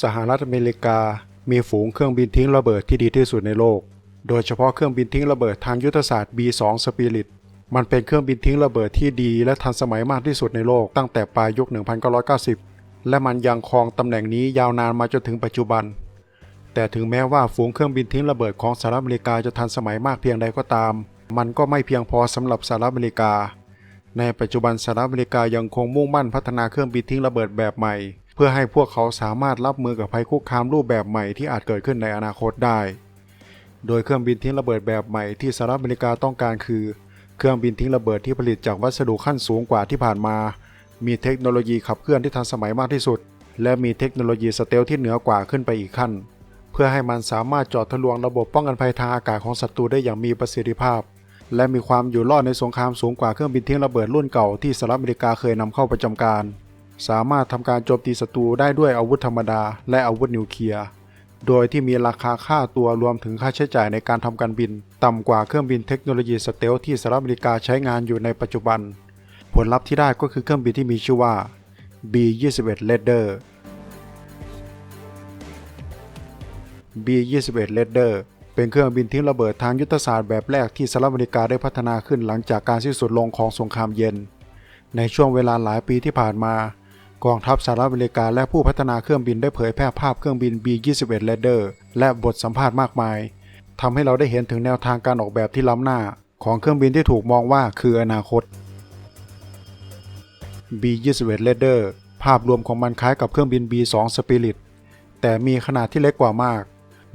สหรัฐอเมริกา มีฝูงเครื่องบินทิ้งระเบิดที่ดีที่สุดในโลก โดยเฉพาะเครื่องบินทิ้งระเบิดทางยุทธศาสตร์ B2 Spirit มันเป็นเครื่องบินทิ้งระเบิดที่ดี และทันสมัยมากที่สุดในโลกตั้งแต่ปลายยุค 1990 และมันยังครองตำแหน่งนี้ยาวนานมาจนถึงปัจจุบัน แต่ถึงแม้ว่าฝูงเครื่องบินทิ้งระเบิดของสหรัฐอเมริกาจะทันสมัยมากเพียงใดก็ตาม มันก็ไม่เพียงพอสำหรับสหรัฐอเมริกา ในปัจจุบันสหรัฐอเมริกายังคงมุ่งมั่นพัฒนาเครื่องบินทิ้งระเบิดแบบใหม่ เพื่อให้พวกเขาสามารถรับมือกับภัยคุกคามรูปแบบใหม่ที่อาจเกิดขึ้นในอนาคตได้ โดยเครื่องบินทิ้งระเบิดแบบใหม่ที่สหรัฐอเมริกาต้องการคือ เครื่องบินทิ้งระเบิดที่ผลิตจากวัสดุขั้นสูงกว่าที่ผ่านมา มีเทคโนโลยีขับเคลื่อนที่ทันสมัยมากที่สุด และมีเทคโนโลยีสเตลที่เหนือกว่าขึ้นไปอีกขั้น เพื่อให้มันสามารถเจอดทะลวงระบบป้องกันภัยทางอากาศของศัตรูได้อย่างมีประสิทธิภาพ และมีความอยู่รอดในสงครามสูงกว่าเครื่องบินทิ้งระเบิดรุ่นเก่าที่สหรัฐอเมริกาเคยนำเข้าประจำการ สามารถทำการโจมตีศัตรูได้ด้วยอาวุธธรรมดา และอาวุธนิวเคลียร์ โดยที่มีราคาค่าตัวรวมถึงค่าใช้จ่ายในการทำการบิน ต่ำกว่าเครื่องบินเทคโนโลยีสเตลที่สหรัฐอเมริกาใช้งานอยู่ในปัจจุบัน ผลลัพธ์ที่ได้ก็คือเครื่องบินที่มีชื่อว่า B-21 Raider B-21 Raider เป็นเครื่องบินทิ้งระเบิดทางยุทธศาสตร์แบบแรกที่สหรัฐอเมริกาได้พัฒนาขึ้นหลังจากการสิ้นสุดลงของสงครามเย็น ในช่วงเวลาหลายปีที่ผ่านมา กองทัพสหรัฐอเมริกาและผู้พัฒนาเครื่องบินได้เผยแพร่ภาพเครื่องบิน B-21 Raider และบทสัมภาษณ์มากมายทำให้เราได้เห็นถึงแนวทางการออกแบบที่ล้ำหน้า ของเครื่องบินที่ถูกมองว่าคืออนาคต B-21 Raider ภาพรวมของมันคล้ายกับเครื่องบิน B-2 Spirit แต่มีขนาดที่เล็กกว่ามาก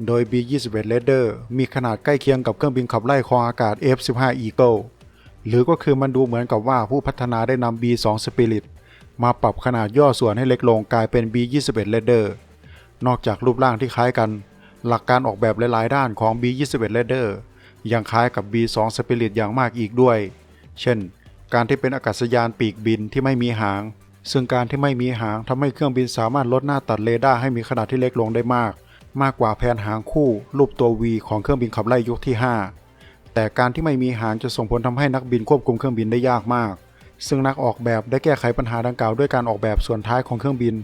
โดย B-21 Raider มีขนาดใกล้เคียงกับเครื่องบินขับไล่คองอากาศ F-15 Eagle หรือก็คือมันดูเหมือนกับว่าผู้พัฒนาได้นำ B-2 Spirit มาปรับขนาดย่อส่วนให้เล็กลงกลายเป็น B-21 Raider นอกจากรูปร่างที่คล้ายกัน หลักการออกแบบหลาย ๆ ด้านของ B-21 Raider ยังคล้ายกับ B-2 Spirit อย่างมากอีกด้วย เช่น การที่เป็นอากาศยานปีกบินที่ไม่มีหาง ซึ่งการที่ไม่มีหางทำให้เครื่องบินสามารถลดหน้าตัดเรดาร์ให้มีขนาดที่เล็กลงได้มาก มากกว่าแผนหางคู่รูปตัว V ของเครื่องบินขับไล่ยุคที่ 5 แต่การที่ไม่มีหางจะส่งผลทำให้นักบินควบคุมเครื่องบินได้ยากมาก ซึ่งนักออกแบบได้แก้ไขปัญหาดังกล่าวด้วยการออกแบบส่วนท้ายของเครื่องบิน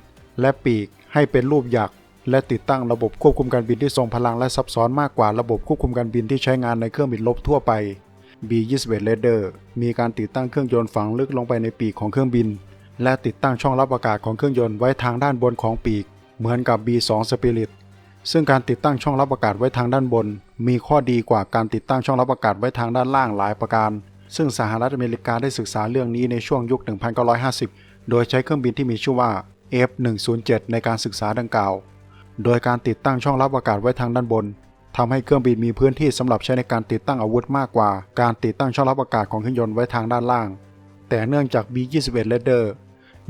และปีกให้เป็นรูปหยักและติดตั้งระบบควบคุมการบินที่ทรงพลังและซับซ้อนมากกว่าระบบควบคุมการบินที่ใช้งานในเครื่องบินรบทั่วไป B-21 Raider มีการติดตั้งเครื่องยนต์ฝังลึกลงไปในปีกของเครื่องบิน และติดตั้งช่องรับอากาศของเครื่องยนต์ไว้ทางด้านบนของปีก เหมือนกับ B2 Spirit ซึ่งการติดตั้งช่องรับอากาศไว้ทางด้านบน มีข้อดีกว่าการติดตั้งช่องรับอากาศไว้ทางด้านล่างหลายประการ ซึ่งสหรัฐอเมริกาได้ศึกษาเรื่องนี้ในช่วงยุค 1950 โดยใช้เครื่องบินที่มีชื่อว่า F107 ในการศึกษาดังกล่าว โดยการติดตั้งช่องรับอากาศไว้ทางด้านบนทำให้เครื่องบินมีพื้นที่สำหรับใช้ในการติดตั้งอาวุธมากกว่า การติดตั้งช่องรับอากาศของเครื่องยนต์ไว้ทางด้านล่าง แต่เนื่องจาก B-21 Raider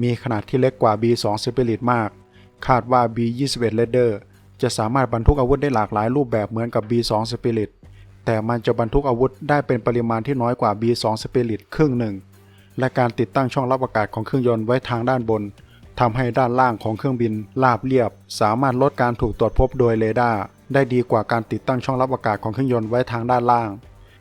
มีขนาดที่เล็กกว่า B2 Spirit มาก คาดว่า B-21 Raider จะสามารถบรรทุกอาวุธได้หลากหลายรูปแบบเหมือนกับ B2 Spirit แต่มันจะบรรทุกอาวุธได้เป็นปริมาณที่น้อยกว่า B2 Spirit ครึ่งหนึ่ง และการติดตั้งช่องรับอากาศของเครื่องยนต์ไว้ทางด้านบนทำให้ด้านล่างของเครื่องบินราบเรียบ สามารถลดการถูกตรวจพบโดยเรดาร์ได้ดีกว่าการติดตั้งช่องรับอากาศของเครื่องยนต์ไว้ทางด้านล่าง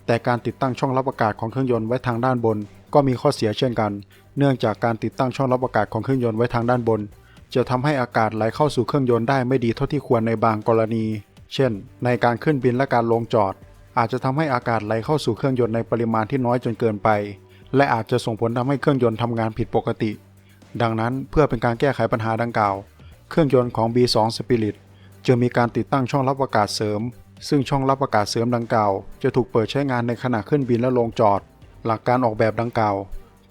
แต่การติดตั้งช่องรับอากาศของเครื่องยนต์ไว้ทางด้านบน ก็มีข้อเสียเช่นกัน เนื่องจากการติดตั้งช่องรับอากาศของเครื่องยนต์ไว้ทางด้านบน จะทำให้อากาศไหลเข้าสู่เครื่องยนต์ได้ไม่ดีเท่าที่ควรในบางกรณี เช่น ในการขึ้นบินและการลงจอด อาจจะทำให้อากาศไหลเข้าสู่เครื่องยนต์ในปริมาณที่น้อยจนเกินไป และอาจจะส่งผลทำให้เครื่องยนต์ทำงานผิดปกติ ดังนั้นเพื่อเป็นการแก้ไขปัญหาดังกล่าว เครื่องยนต์ของ B2 Spirit จะมีการติดตั้งช่องรับอากาศเสริม ซึ่งช่องรับอากาศเสริมดังกล่าว จะถูกเปิดใช้งานในขณะขึ้นบินและลงจอด หลักการออกแบบดังกล่าว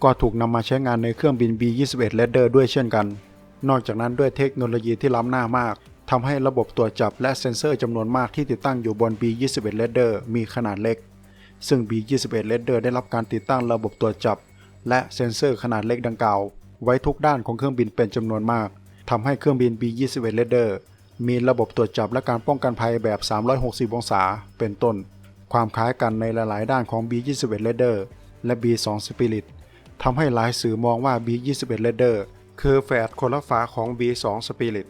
ก็ถูกนำมาใช้งานในเครื่องบิน B21 Raider ด้วยเช่นกัน นอกจากนั้นด้วยเทคโนโลยีที่ล้ำหน้ามาก ทำให้ระบบตรวจจับและเซ็นเซอร์จำนวนมากที่ติดตั้งอยู่บน B21 Raider มีขนาดเล็ก ซึ่ง B21 Raider ได้รับการติดตั้งระบบตรวจจับ และเซ็นเซอร์ขนาดเล็กดังกล่าว ไว้ทุกด้านของเครื่องบินเป็นจำนวนมากทำให้เครื่องบิน B21 Raider มีระบบตรวจจับและการป้องกันภัยแบบ 360 องศา เป็นต้น ความคล้ายกันในหลาย ๆ ด้านของ B21 Raider และ B2 Spirit ทำให้หลายสื่อมองว่า B21 Raider คือแฝดคนละฝาของ B2 Spirit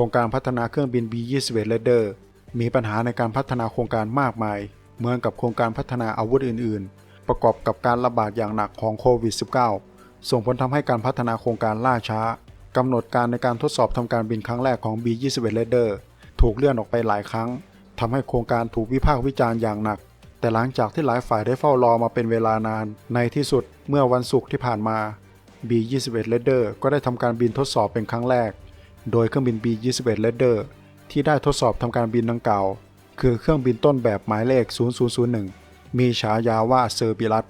ครงการพัฒนาเครื่องบิน B21 Raider มีปัญหาในการพัฒนาโครงการมากมาย เหมือนกับโครงการพัฒนาอาวุธอื่น ๆ ประกอบกับการระบาดอย่างหนักของโควิด -19 ส่งผลทำให้การพัฒนาโครงการล่าช้ากำหนดการในการทดสอบทำการบินครั้งแรกของ B-21 Raider ถูกเลื่อนออกไปหลายครั้งทำให้โครงการถูกวิพากษ์วิจารณ์อย่างหนัก แต่หลังจากที่หลายฝ่ายได้เฝ้ารอมาเป็นเวลานาน ในที่สุดเมื่อวันศุกร์ที่ผ่านมา B-21 Raider ก็ได้ทำการบินทดสอบเป็นครั้งแรก โดยเครื่องบิน B-21 Raider ที่ได้ทดสอบทำการบินดังกล่าว คือเครื่องบินต้นแบบหมายเลข 0001 มีฉายาว่าเซอร์บิลัส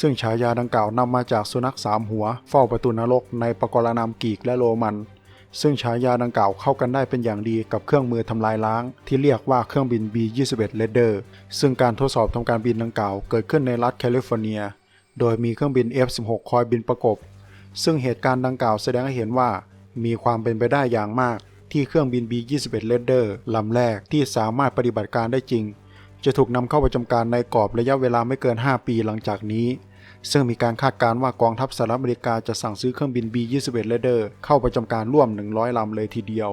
ซึ่งฉายาดังกล่าวนำมาจากสุนัขสามหัวเฝ้าประตูนรกในปกรณามกรีกและโรมัน ซึ่งฉายาดังกล่าวเข้ากันได้เป็นอย่างดีกับเครื่องมือทำลายล้าง ที่เรียกว่าเครื่องบิน B-21 Raider ซึ่งการทดสอบทำการบินดังกล่าวเกิดขึ้นในรัฐแคลิฟอร์เนีย โดยมีเครื่องบิน F-16 คอยบินประกบ ซึ่งเหตุการณ์ดังกล่าวแสดงให้เห็นว่า มีความเป็นไปได้อย่างมาก ที่เครื่องบิน B-21 Raider ลำแรกที่สามารถปฏิบัติการได้จริง จะถูกนำเข้าประจำการในกรอบระยะเวลาไม่เกิน 5 ปีหลังจากนี้ ซึ่งมีการคาดการณ์ว่ากองทัพสหรัฐอเมริกาจะสั่งซื้อเครื่องบิน B-21 Raider เข้าประจำการร่วม 100ลำเลยทีเดียว